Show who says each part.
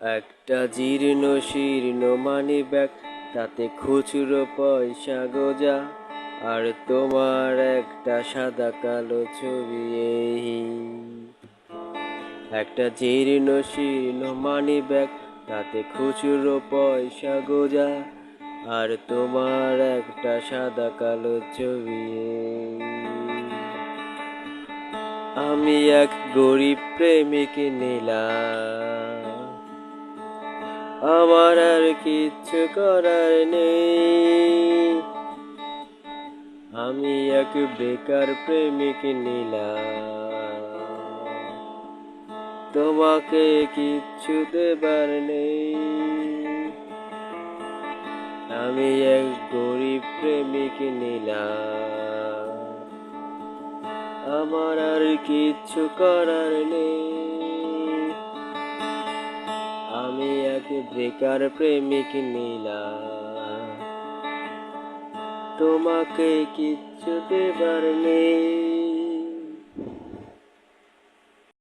Speaker 1: একটা জীর্ণ শীর্ণ মানি ব্যাগ, তাতে খুচরো পয়সা গোজা, আর তোমার একটা সাদা কালো ছবি একটা জীর্ণ শীর্ণ মানি ব্যাগ, তাতে খুচরো পয়সা গোজা, আর তোমার একটা সাদা কালো ছবি আমি এক গরিব প্রেমিক নিলাম। আমার আর কিচ্ছু করার নেই। আমি এক বেকার প্রেমিক নিলাম। তোমাকে কিচ্ছু দেবার নেই। আমি এক গরিব প্রেমিক নিলাম। আমার আর কিচ্ছু করার নেই। বেকার প্রেমিক নীলা। তোমাকে কিচ্ছু দেবার নেই।